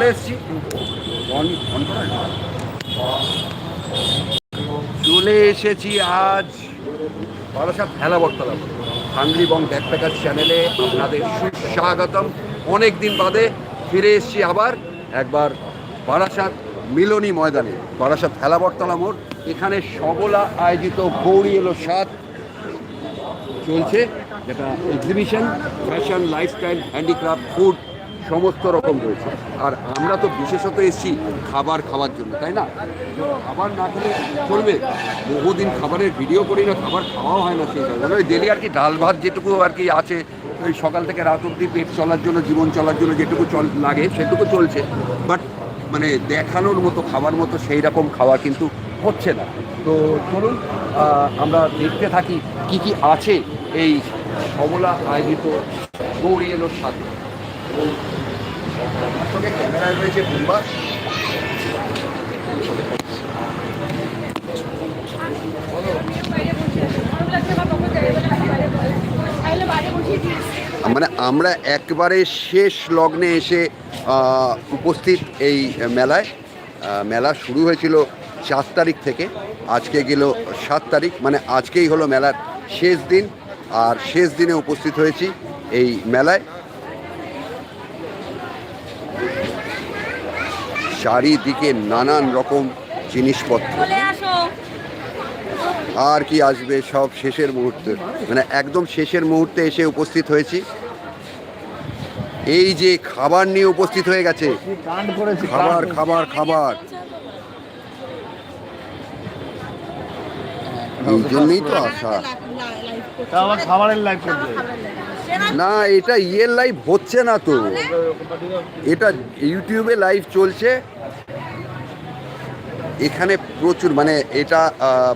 চলে এসেছি। চলে এসেছি আজ বারাসাত খেলা বর্তলা হাঙ্গরি বং ব্যাকপ্যাকার চ্যানেলে আপনাদের সুস্বাগতম। অনেক দিন বাদে ফিরে এসেছি আবার একবার বারাসাত মিলনী ময়দানে। বারাসাত খেলা বর্তলা মোড়। এখানে সবলা আয়োজিত গৌরী এলো সাত চলছে। যেটা exhibition fashion lifestyle handicraft food সমস্ত রকম রয়েছে। আর আমরা তো বিশেষত এসেছি খাবার খাওয়ার জন্য, তাই না? খাবার না খেলে চলবে। বহুদিন খাবারের ভিডিও করি না, খাবার খাওয়াও হয় না সেই কারণে। ডেলি আর কি ডাল ভাত যেটুকু আর কি আছে, ওই সকাল থেকে রাত অবধি পেট চলার জন্য, জীবন চলার জন্য যেটুকু চল, লাগে সেটুকু চলছে। বাট মানে দেখানোর মতো খাবার মতো সেই রকম খাওয়া কিন্তু হচ্ছে না। তো চলুন আমরা দেখতে থাকি কি কি আছে এই সবলা আয়োজিত গৌরী এলোর সাথে। মানে আমরা একবারে শেষ লগ্নে এসে উপস্থিত এই মেলায়। মেলা শুরু হয়েছিল চার তারিখ থেকে। আজকে গেল সাত তারিখ মানে আজকেই হলো মেলার শেষ দিন। আর শেষ দিনে উপস্থিত হয়েছি এই মেলায়। চারিদিকে নানান রকম জিনিসপত্র আর কি আসবে সব শেষের মুহূর্তে মানে একদম শেষের মুহূর্তে এসে উপস্থিত হয়েছি এই যে খাবার নিয়ে উপস্থিত হয়ে গেছে খাবার খাবার খাবার এই জন্যই তো আসা খাবারের লাইভ করবে না, এটা ইয়ের লাইভ হচ্ছে না তো। এটা ইউটিউবে লাইভ চলছে। এখানে প্রচুর মানে এটা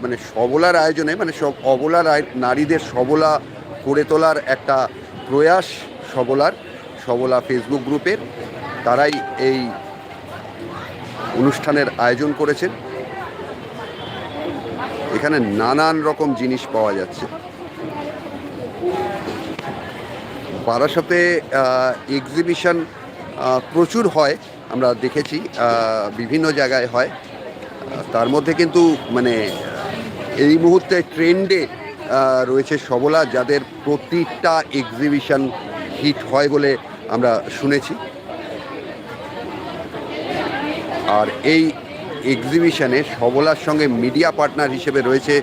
মানে সবলার আয়োজনে মানে সব অবলার নারীদের সবলা করে তোলার একটা প্রয়াস সবলার, সবলা ফেসবুক গ্রুপের তারাই এই অনুষ্ঠানের আয়োজন করেছেন। এখানে নানান রকম জিনিস পাওয়া যাচ্ছে। বারাসাতে এক্সিবিশন প্রচুর হয়, আমরা দেখেছি বিভিন্ন জায়গায় হয়। তার মধ্যে কিন্তু মানে এই মুহূর্তে ট্রেন্ডে রয়েছে সবলা, যাদের প্রতিটা এক্সিবিশন হিট হয় বলে আমরা শুনেছি। আর এই এক্সিবিশনে সবলার সঙ্গে মিডিয়া পার্টনার হিসেবে রয়েছে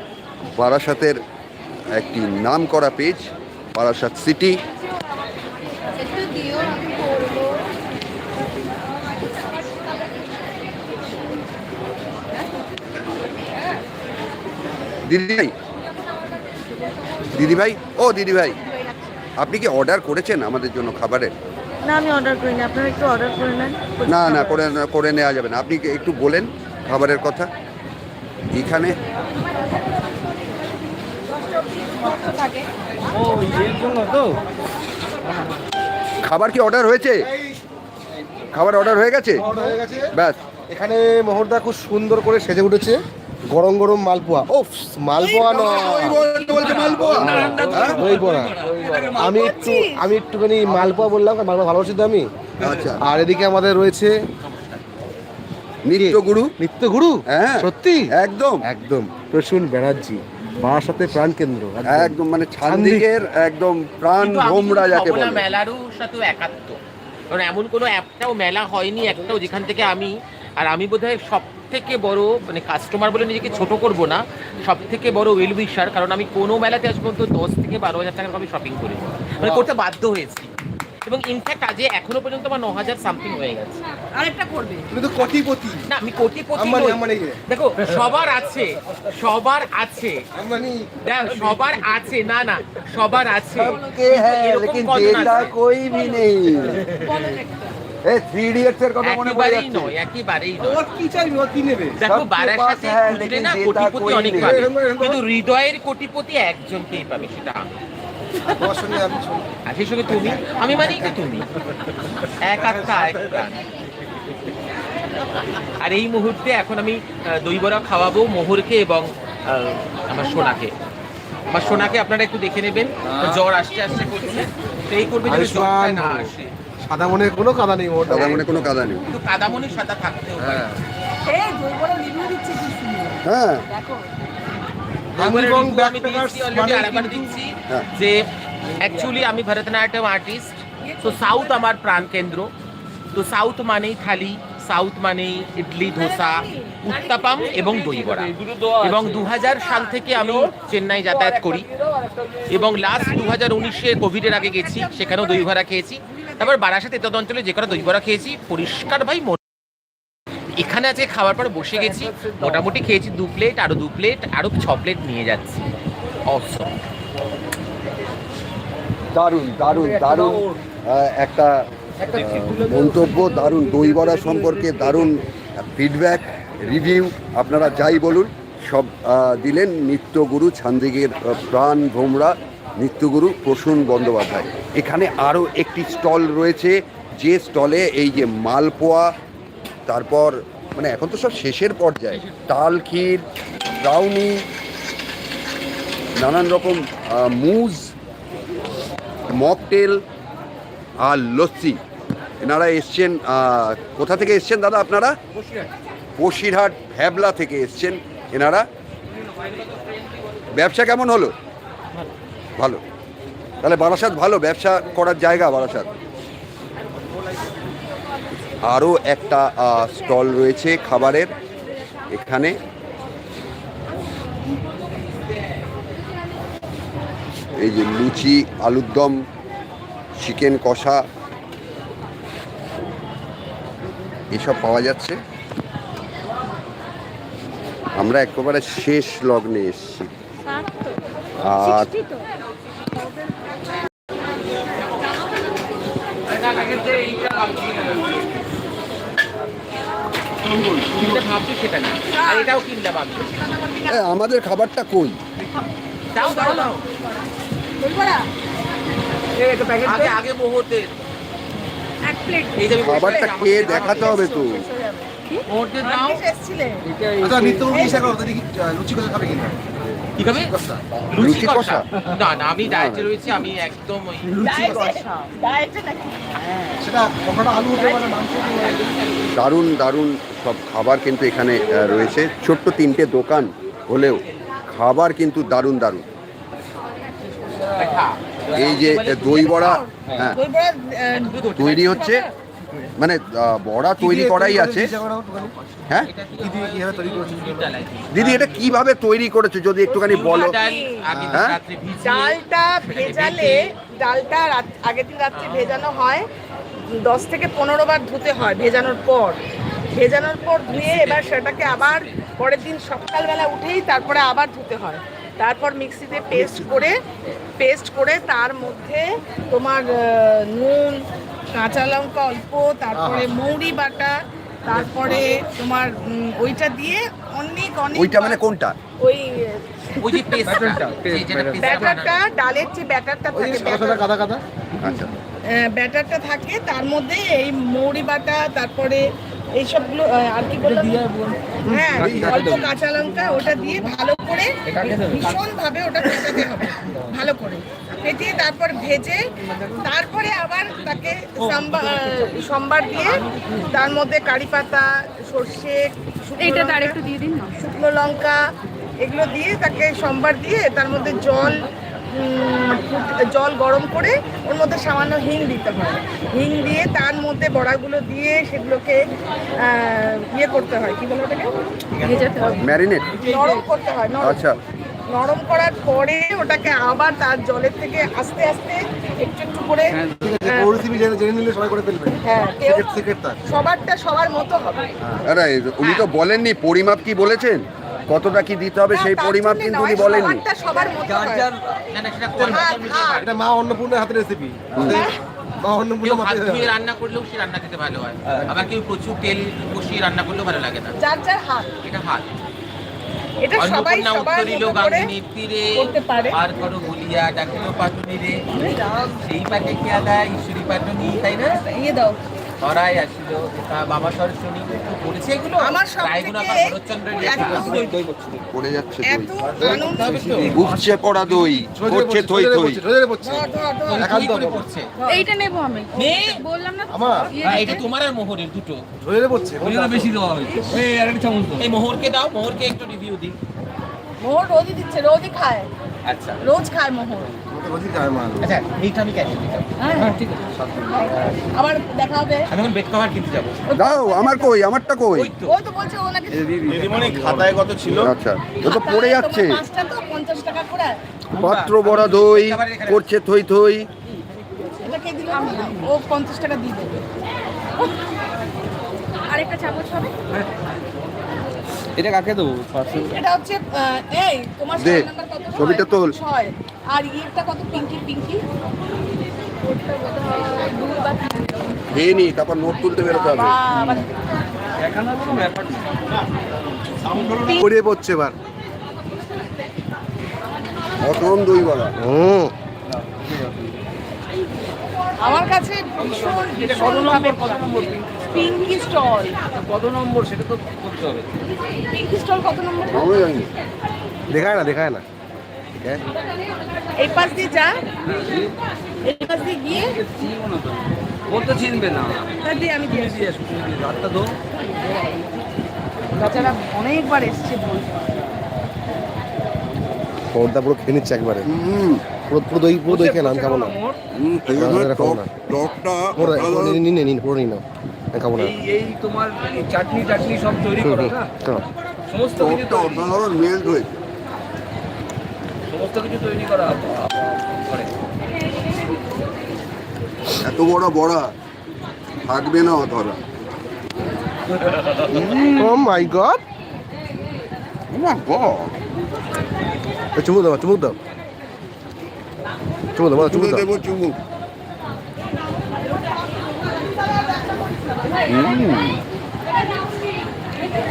বারাসাতের একটি নাম করা পেজ বারাসাত সিটি দিও আমি করব। দিদি ভাই। দিদি ভাই? ও দিদি ভাই। আপনি কি অর্ডার করেছেন আমাদের জন্য খাবারের? না আমি অর্ডার করিনি। আপনারা একটু অর্ডার করে নেন। না না করে করে নেওয়া যাবে না। আপনি কি একটু বলেন খাবারের কথা? এখানে ও এর জন্য তো? খাবার কি অর্ডার হয়েছে? খাবার অর্ডার হয়ে গেছে? হয়ে গেছে। ব্যাস। এখানে মোহরদা খুব সুন্দর করে সেজে উঠেছে। গরম গরম মালপোয়া। ও মালপোয়া নয়। আমি একটু আমি একটুখানি মালপোয়া বললাম মালপোয়া ভালোবাসি তো আমি। আচ্ছা। আর এদিকে আমাদের রয়েছে নিত্য গুরু। নিত্য গুরু? হ্যাঁ। সত্যি? একদম। একদম। প্রসূন ব্যানার্জি। মার প্রাণ কেন্দ্র একদম। মানে ছান্দিকের একদম প্রাণ ভোমরা যাকে বলে। মেলারও সাথেও একাত্ম। কারণ এমন কোনো একটাও মেলা হয়নি একটাও যেখান থেকে আমি আর আমি বোধহয় সব থেকে বড় মানে কাস্টমার বলে নিজেকে ছোট করব না সব থেকে বড় ওয়েল উইশার কারণ আমি কোনো মেলাতে আজ পর্যন্ত দশ থেকে বারো হাজার টাকার আমি শপিং করি মানে করতে বাধ্য হয়েছি। এবং ইনফ্যাক্ট আজে এখনও পর্যন্ত আমার ন হাজার সামথিং হয়ে গেছে। আরেকটা করবে। তুমি তো কোটিপতি। না আমি কোটিপতি কে? দেখো সবার আছে সবার আছে। আম্বানি সবার আছে না না সবার আছে। কে হ্যাঁ এরকম লেকিন দেতা কোই ভি নেই। বলেন থ্রি ইডিয়টস এর কথা মনে পড়ে যাচ্ছে। নয় একেবারেই নয়। ওর কি চাইবে? ও কি নেবে? দেখো বারার সাথে হ্যাঁ, খুঁজলে না কোটিপতি অনেক পাবে। কিন্তু হৃদয়ের কোটিপতি একজনকেই পাবে সেটা আমি। তোমার সঙ্গে আমি। আর সেই সঙ্গে তুমি? আমি মানেই তো তুমি। এক আত্মা এক প্রাণ। আর এই মুহূর্তে এখন আমি দই বড়া খাওয়াবো মোহরকে এবং আমার সোনাকে। আমার সোনাকে আপনারা একটু দেখে নেবেন। জ্বর আসছে আসছে করছে। তো এই করবে যেন জ্বরটা না আসে। সাদা মনে কোনো কাদা নেই দাদা মনে কোনো কাদা নেই। কিন্তু কাদামনির সাদা থাকতেও পারে। হ্যাঁ। এই দই বড় রিভিউ দিচ্ছে কি সুন্দর হ্যাঁ। দেখো। আমি মানে আরেকবার দিচ্ছি। হ্যাঁ। যে অ্যাকচুয়ালি আমি ভরতনাট্যম আর্টিস্ট তো সাউথ আমার প্রাণ কেন্দ্র। তো সাউথ মানেই থালি সাউথ মানেই ইডলি, ধোসা, উত্তাপাম এবং দই বড়া এবং দু হাজার সাল থেকে আমি চেন্নাই যাতায়াত করি। এবং লাস্ট দু হাজার উনিশে কোভিডের আগে গেছি, সেখানেও দই বড়া খেয়েছি। তারপর বারাসাত ইত্যাদি অঞ্চলে যে দই বড়া খেয়েছি, পরিষ্কার ভাই মন- এখানে আজকে খাওয়ার পর বসে গেছি, মোটামুটি খেয়েছি দু প্লেট আরও দু প্লেট আরও ছ প্লেট নিয়ে যাচ্ছি। অসম দারুণ দারুণ দারুণ একটা মন্তব্য দারুণ দই বড়া সম্পর্কে দারুণ ফিডব্যাক রিভিউ আপনারা যাই বলুন সব দিলেন নিত্যগুরু ছান্দিগের প্রাণ ভোমরা নিত্যগুরু প্রসূন বন্দ্যোপাধ্যায়। এখানে আরও একটি স্টল রয়েছে যে স্টলে এই যে মালপোয়া তারপর মানে এখন তো সব শেষের পর্যায়ে তাল ক্ষীর ব্রাউনি নানান রকম মুজ মকটেল আর লস্যি। এনারা এসছেন কোথা থেকে এসছেন দাদা আপনারা? বসিরহাট, ভ্যাবলা থেকে এসছেন এনারা। ব্যবসা কেমন হলো? ভালো। তাহলে বারাসাত ভালো, ব্যবসা করার জায়গা বারাসাত। আরও একটা স্টল রয়েছে খাবারের, এখানে। এই যে লুচি আলুর দম চিকেন কষা এসব পাওয়া যাচ্ছে। আমরা একেবারে শেষ লগ্নে এসেছি। আর আমাদের খাবারটা কই? আগে আগে এক প্লেট খাবারটা খেয়ে দেখাতে হবে তো। দাও আচ্ছা নিত্য ইচ্ছা করো দেখি লুচি কথা খাবে কিনা? কি খাবে? লুচি কষা? না না আমি ডায়েটে রয়েছি আমি একদম ওই ডায়েটে নাকি? সেটা কখনো আলু হতে পারে মাংস দারুণ দারুণ সব খাবার কিন্তু এখানে রয়েছে। ছোট্ট তিনটে দোকান হলেও খাবার কিন্তু দারুণ দারুণ। এই যে দই বড়া হ্যাঁ। তৈরি হচ্ছে মানে বড়া তৈরি করাই আছে। হ্যাঁ? দিদি এটা কীভাবে তৈরি করেছ যদি একটুখানি বলো। হ্যাঁ? ডালটা ভেজালে ডালটা রাত- আগের দিন রাত্রে ভেজানো হয় দশ থেকে পনেরো বার ধুতে হয় ভেজানোর পর। ভেজানোর পর ধুয়ে এবার সেটাকে আবার পরের দিন সকালবেলা উঠেই তারপরে আবার ধুতে হয়। তারপর মিক্সিতে পেস্ট করে পেস্ট করে তার মধ্যে তোমার নুন কাঁচা লঙ্কা অল্প তারপরে মৌরি বাটা তারপরে তোমার ওইটা দিয়ে অনেক অনেক ওইটা মানে কোনটা? ওই যে পেস্টটা ব্যাটারটা ডালের যে ব্যাটারটা থাকে কাদা কাদা? আচ্ছা। ব্যাটারটা থাকে তার মধ্যে এই মৌরি বাটা তারপরে এইসবগুলো আর কি বললাম? হ্যাঁ অল্প কাঁচা লঙ্কা ওটা দিয়ে ভালো করে ভীষণ ভাবে ওটা ফেটাতে হবে ভালো করে। ফেটিয়ে তারপর ভেজে তারপরে আবার তাকে সাম্বা- সম্বার দিয়ে তার মধ্যে কারি পাতা সর্ষে শুকনো এইটা লঙ্কা- একটু দিয়ে দিন শুকনো লঙ্কা এগুলো দিয়ে তাকে সম্বার দিয়ে তার মধ্যে জল জল গরম করে ওর মধ্যে সামান্য হিং দিতে হয়। হিং দিয়ে তার মধ্যে বড়াগুলো দিয়ে সেগুলোকে ইয়ে করতে হয়। কি বলে ওটাকে? ম্যারিনেট? নরম করতে হয় আচ্ছা। নরম করার পরে ওটাকে আবার তার জলের থেকে আস্তে আস্তে একটু একটু করে হ্যাঁ সবারটা সবার মতো হবে। আরে উনি তো বলেননি পরিমাপ কি বলেছেন? কতটা কি দিতে হবে সেই পরিমাপ কিন্তু উনি বলেননি। সবারটা সবার মতো হয়। এটা মা অন্নপূর্ণার হাতের রেসিপি মা কেউ অন্নপূর্ণা হাত মাথায় ধুয়ে রান্না করলেও সে রান্না খেতে ভালো হয়। আবার কেউ প্রচুর তেল কষিয়ে রান্না করলেও ভালো লাগে না। যার যার হাত। এটা হাত। এটা সবাই সবার তীরে আর করো বলিয়া ডাকিল পাটনি রে। সেই পাটে খেয়া দেয় ঈশ্বরী পাটনি তাই না? ইয়ে দাও। হরাই আসছিল তা বাবা সরস্বতী পড়েছে এগুলো? আমার পড়ে যাচ্ছে উপচে পড়া দই। করছে থই থই। রোজে পড়ছে ধর, ধর, ধর। কি করে পড়ছে। এইটা নেব আমি। বললাম না আমার। এটা তোমার আর মোহরের দুটো। রোজে পড়ছে এই মোহরকে দাও মোহরকে একটু রিভিউ দিই। মোহর রোজই দিচ্ছে রোজই খায়। আচ্ছা। রোজ খায় মোহর। আচ্ছা এইটা আমি ক্যান্সেল দিতাম। হ্যাঁ ঠিক আছে। আবার দেখা হবে। আমি এখন বেড কভার কিনতে যাব। দাও আমার কই? আমারটা কই? ওই তো। বলছে ও দিদিমণি খাতায় কত ছিল? আচ্ছা ও তো পড়ে যাচ্ছে। তোমার পাঁচটা তো পঞ্চাশ টাকা করে। পাত্র বড়া দই করছে থই থই। এটা কে দিল? ও পঞ্চাশ টাকা দিয়ে দেবে। আরেকটা চামচ হবে? এটা কাকে দেবো? এটা হচ্ছে এই তোমার দে, নাম্বার কত? ছবিটা তোল। ছয়। আর ইয়েরটা কত? পিঙ্কি পিঙ্কি? নি তারপর নোট তুলতে বেরোতে হবে। পড়ছে এবার। অসম দই বড়া হুম। আমার কাছে ভীষণ ভীষণ ভাবে পিঙ্কি স্টল কত নম্বর? সেটা তো করতে হবে। পিঙ্কি স্টল কত নম্বর? আমি জানি। দেখায় না দেখায় না। এই পাশ দিয়ে যা। এই পাশ দিয়ে গিয়ে ও তো চিনবে না। তা দিয়ে আমি দিয়ে দিয়ে হাতটা বেচারা অনেকবার এসছে পর্দা পুরো খেয়ে নিচ্ছে একবারে। হুম। পুরো পুরো দই পুরো দই খেয়ে না খাব না। হুম, খেয়ে না, নে, এরকম টক না। টকটা নিন পুরো নিন নাও। খাব না। এই এই তোমার চাটনি টাটনি সব তৈরি করো না সমস্ত কিছু মেল্ট হয়েছে সমস্ত কিছু তৈরি করা করে এত বড় বড়া থাকবে না অতরা ও মাই গড। চুমুক দাও চুমুক দাও। চুমুক দাও চুমুক দাও। চুমুক।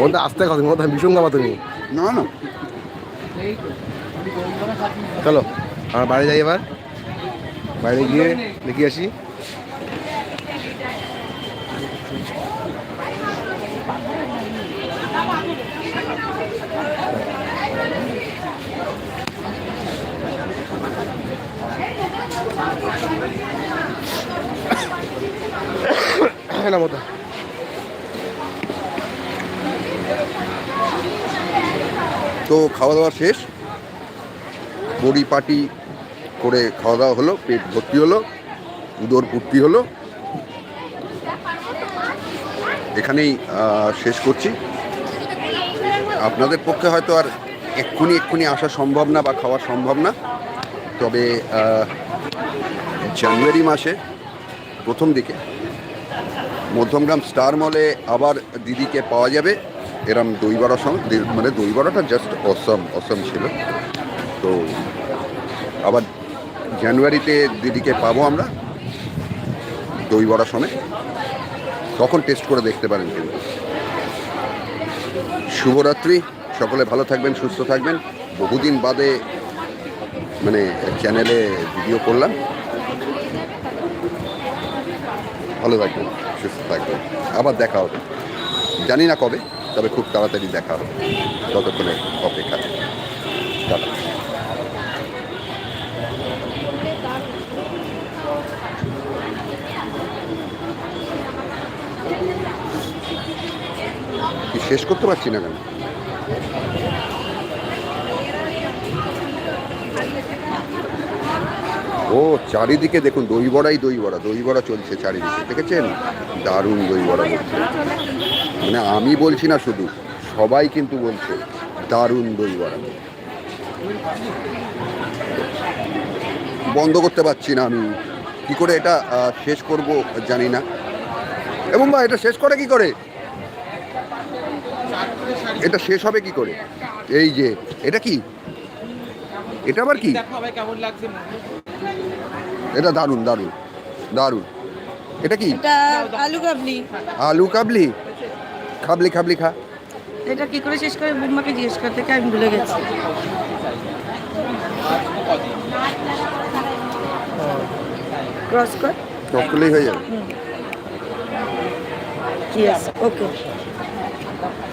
ওটা আস্তে কথা ওটা ভীষণ খাবা তুমি। না না। চলো আর বাইরে যাই এবার। বাইরে গিয়ে দেখি আসি। না মতো তো খাওয়া দাওয়া শেষ। বড়ি পরিপাটি করে খাওয়া দাওয়া হলো, পেট ভর্তি হলো, উদর পূর্তি হলো। এখানেই শেষ করছি। আপনাদের পক্ষে হয়তো আর এক্ষুনি এক্ষুনি আসা সম্ভব না বা খাওয়া সম্ভব না। তবে জানুয়ারি মাসে প্রথম দিকে মধ্যমগ্রাম স্টার মলে আবার দিদিকে পাওয়া যাবে। এরম দই বড়ার সঙ্গে মানে দই বড়াটা জাস্ট অসম অসম ছিল। তো আবার জানুয়ারিতে দিদিকে পাবো আমরা দই বড়া তখন টেস্ট করে দেখতে পারেন কিন্তু। শুভরাত্রি, সকলে ভালো থাকবেন, সুস্থ থাকবেন। বহুদিন বাদে মানে চ্যানেলে ভিডিও করলাম। ভালো থাকবেন, সুস্থ থাকবেন। আবার দেখা হবে। জানি না কবে। তবে খুব তাড়াতাড়ি দেখা হবে। ততক্ষণে অপেক্ষা শেষ করতে পারছি না কেন? ও, চারিদিকে দেখুন দই বড়াই দই বড়া দই বড়া চলছে চারিদিকে, দেখেছেন? দারুণ দই বড়া বলছে। মানে আমি বলছি না শুধু, সবাই কিন্তু বলছে, দারুণ দই বড়া বন্ধ করতে পারছি না আমি। কি করে এটা শেষ করব জানি না। এবং বা এটা শেষ করে কি করে? এটা শেষ হবে কি করে? এই যে, এটা কি? এটা আবার কি দেখো ভাই কেমন লাগছে এটা দারুণ দারুণ দারুণ। এটা কি? এটা আলু কাবলি। আলু কাবলি? খাবলি খাবলি খা। এটা কি করে শেষ করে? বুম্মাকে জিজ্ঞেস করতে থেকে আমি ভুলে গেছি। ক্রস কর। করলেই হয়ে যাবে। Yes okay